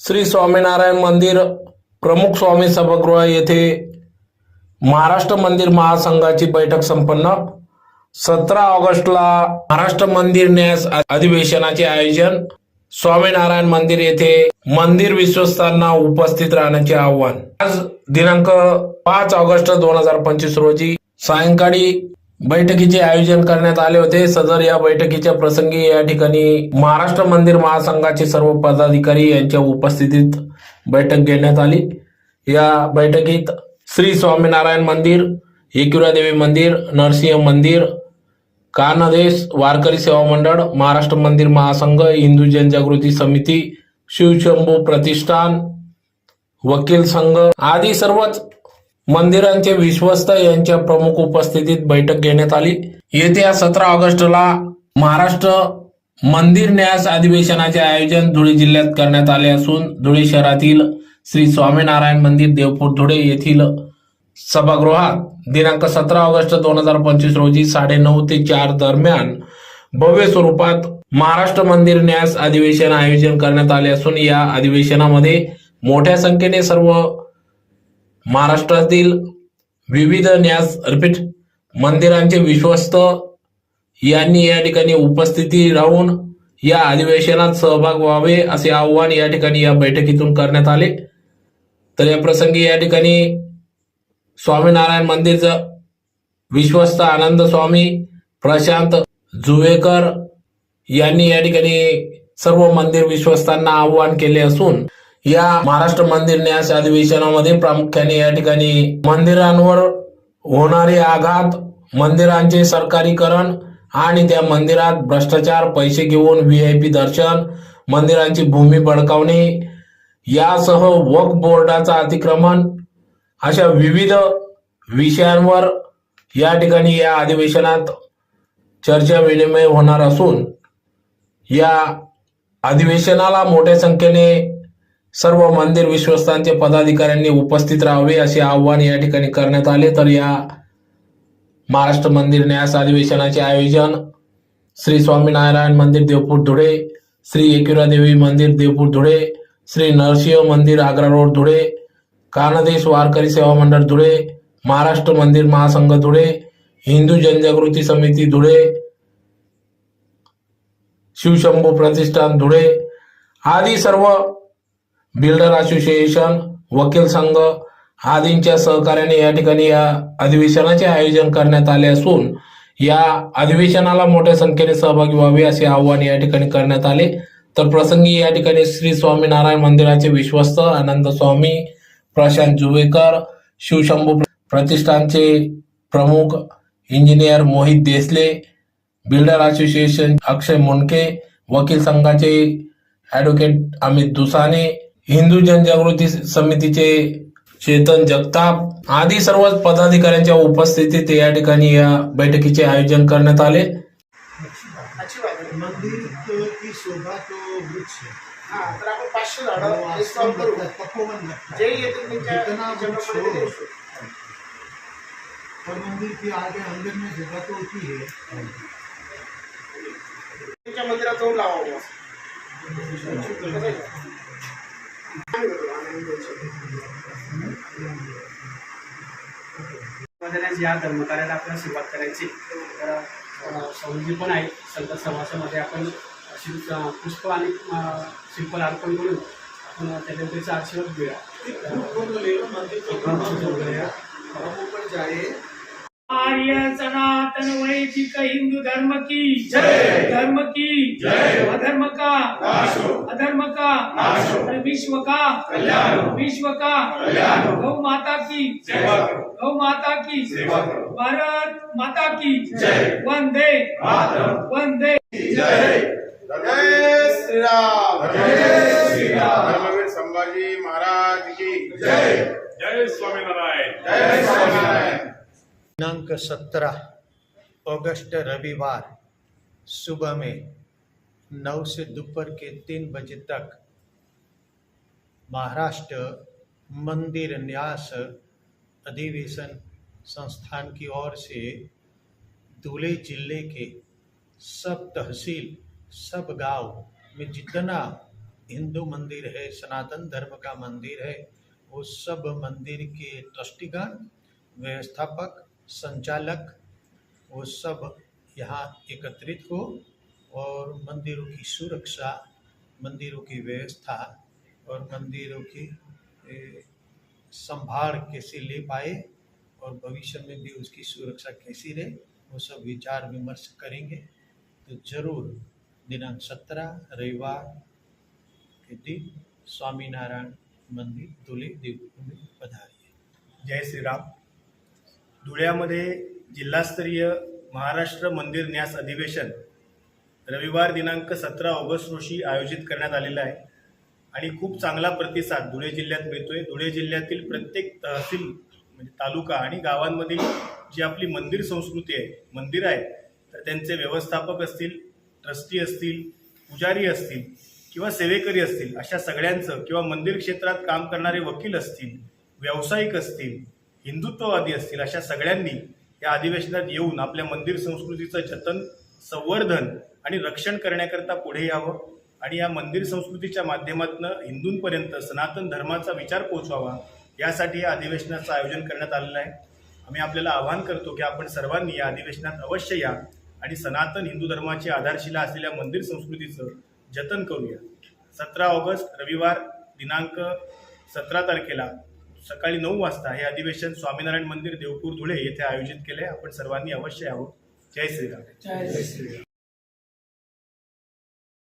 श्री स्वामीनारायण मंदिर प्रमुख स्वामी सभागृह येथे महाराष्ट्र मंदिर महासंघाची बैठक संपन्न. सतरा ऑगस्टला महाराष्ट्र मंदिर न्यास अधिवेशनाचे आयोजन. स्वामीनारायण मंदिर येथे मंदिर विश्वस्तांना उपस्थित राहण्याचे आव्हान. आज दिनांक पाच ऑगस्ट दोन हजार पंचवीस रोजी सायंकाळी बैठकीचे आयोजन करण्यात आले होते. सदर या बैठकीच्या प्रसंगी या ठिकाणी महाराष्ट्र मंदिर महासंघाचे सर्व पदाधिकारी यांच्या उपस्थितीत बैठक घेण्यात आली. या बैठकीत श्री स्वामीनारायण मंदिर देवी मंदिर नरसिंह मंदिर कानदेश वारकरी सेवा मंडळ महाराष्ट्र मंदिर महासंघ हिंदू जनजागृती समिती शिवशंभू प्रतिष्ठान वकील संघ आदी सर्वच मंदिरांचे विश्वस्त यांच्या प्रमुख उपस्थितीत बैठक घेण्यात आली. येत्या सतरा ऑगस्टला महाराष्ट्र मंदिर न्यास अधिवेशनाचे आयोजन धुळे जिल्ह्यात करण्यात आले असून धुळे शहरातील श्री स्वामीनारायण मंदिर देवपूर धुळे येथील सभागृहात दिनांक सतरा ऑगस्ट दोन हजार पंचवीस रोजी साडेनऊ ते चार दरम्यान भव्य स्वरूपात महाराष्ट्र मंदिर न्यास अधिवेशन आयोजन करण्यात आले असून या अधिवेशनामध्ये मोठ्या संख्येने सर्व महाराष्ट्रातील विविध न्यास अर्पित मंदिरांचे विश्वस्त यांनी या ठिकाणी उपस्थिती राहून या अधिवेशनात सहभाग व्हावे असे आव्हान या ठिकाणी या बैठकीतून करण्यात आले. तर या प्रसंगी या ठिकाणी स्वामीनारायण मंदिरचं विश्वस्त आनंद स्वामी प्रशांत जुवेकर यांनी या ठिकाणी सर्व मंदिर विश्वस्तांना आव्हान केले असून या महाराष्ट्र मंदिर न्यास अधिवेशनामध्ये प्रामुख्याने या ठिकाणी मंदिरांवर होणारे आघात मंदिरांचे सरकारीकरण आणि त्या मंदिरात भ्रष्टाचार पैसे घेऊन व्ही आय पी दर्शन मंदिरांची भूमी बळकावणे यासह वक बोर्डाचा अतिक्रमण अशा विविध विषयांवर या ठिकाणी या अधिवेशनात चर्चा विनिमय होणार असून या अधिवेशनाला मोठ्या संख्येने सर्व मंदिर विश्वस्तांचे पदाधिकाऱ्यांनी उपस्थित राहावे असे आव्हान या ठिकाणी करण्यात आले. तर या महाराष्ट्र मंदिर न्यास अधिवेशनाचे आयोजन श्री स्वामीनारायण मंदिर देवपूर धुळे श्री एकुरा देवी मंदिर देवपूर धुळे श्री नरसिंह मंदिर आग्रा रोड धुळे कानदेश वारकरी सेवा मंडळ धुळे महाराष्ट्र मंदिर महासंघ धुळे हिंदू जनजागृती समिती धुळे शिवशंभू प्रतिष्ठान धुळे आदी सर्व बिल्डर असोसिएशन वकील संघ आदींच्या सहकार्याने या ठिकाणी या अधिवेशनाचे आयोजन करण्यात आले असून या अधिवेशनाला मोठ्या संख्येने सहभागी व्हावे असे आव्हान या ठिकाणी करण्यात आले. तर प्रसंगी या ठिकाणी श्री स्वामीनारायण मंदिराचे विश्वस्त आनंद स्वामी प्रशांत जुवेकर शिवशंभू प्रतिष्ठानचे प्रमुख engineer Mohit Desale builder association Akshay Mundke वकील संघाचे ॲडव्होकेट अमित दुसाने हिंदू जनजागृती समितीचे चेतन जगताप आदी सर्व पदाधिकाऱ्यांच्या उपस्थितीत या ठिकाणी या बैठकीचे आयोजन करण्यात आले मंदिर की और मंदिर के आगे अंदर में जगह तो होती है मंदिरात जाऊन आहे? या धर्मकार्याला आपल्याला सुरुवात करायची. तर स्वामीजी पण आहेत संत समाजामध्ये आपण शिल्प पुष्प आणि शिल्पल अर्पण करून आपण त्या देवतेचा आशीर्वाद घेऊया. आर्य सनातन वैदिक हिंदू धर्म की जय धर्म की जय अधर्म का अधर्म का और विश्व का विश्व का गौ माता की गौ माता की भारत माता की वंदे वंदे जय दिनांक सत्रह, अगस्त रविवार, सुबह में नौ से दोपहर के तीन बजे तक महाराष्ट्र मंदिर न्यास अधिवेशन संस्थान की ओर से धुले ज़िले के सब तहसील, सब गाँव में जितना हिंदू मंदिर है, सनातन धर्म का मंदिर है, वो सब मंदिर के ट्रस्टीगण, व्यवस्थापक संचालक, वो सब यहाँ एकत्रित हो और मंदिरों की सुरक्षा, मंदिरों की व्यवस्था और मंदिरों की संभाल कैसे ले पाए और भविष्य में भी उसकी सुरक्षा कैसी रहे, वो सब विचार विमर्श करेंगे। तो ज़रूर दिनांक सत्रह, रविवार के दिन स्वामीनारायण मंदिर, धुले देवभूमि पधारिए। जय श्रीराम धुळ्यामध्ये जिल्हास्तरीय महाराष्ट्र मंदिर न्यास अधिवेशन रविवार दिनांक सतरा ऑगस्ट रोजी आयोजित करण्यात आलेलं आहे. आणि खूप चांगला प्रतिसाद धुळे जिल्ह्यात मिळतो आहे धुळे जिल्ह्यातील प्रत्येक तहसील म्हणजे तालुका आणि गावांमधील जी आपली मंदिर संस्कृती आहे मंदिर आहे तर त्यांचे व्यवस्थापक असतील ट्रस्टी असतील पुजारी असतील किंवा सेवेकरी असतील अशा सगळ्यांचं किंवा मंदिर क्षेत्रात काम करणारे वकील असतील व्यावसायिक असतील हिंदुत्ववादी असतील अशा सगळ्यांनी या अधिवेशनात येऊन आपल्या मंदिर संस्कृतीचं जतन संवर्धन आणि रक्षण करण्याकरता पुढे यावं आणि या मंदिर संस्कृतीच्या माध्यमातून हिंदूंपर्यंत सनातन धर्माचा विचार पोहोचवावा यासाठी या अधिवेशनाचं आयोजन करण्यात आलेलं आहे. आम्ही आपल्याला आवाहन करतो की आपण सर्वांनी या अधिवेशनात अवश्य या आणि सनातन हिंदू धर्माची आधारशिला असलेल्या मंदिर संस्कृतीचं जतन करूया. सतरा ऑगस्ट रविवार दिनांक सतरा तारखेला सकाळी नऊ वाजता हे अधिवेशन स्वामीनारायण मंदिर देवपूर धुळे येथे आयोजित केले आपण सर्वांनी अवश्य यावं. जय श्रीराम.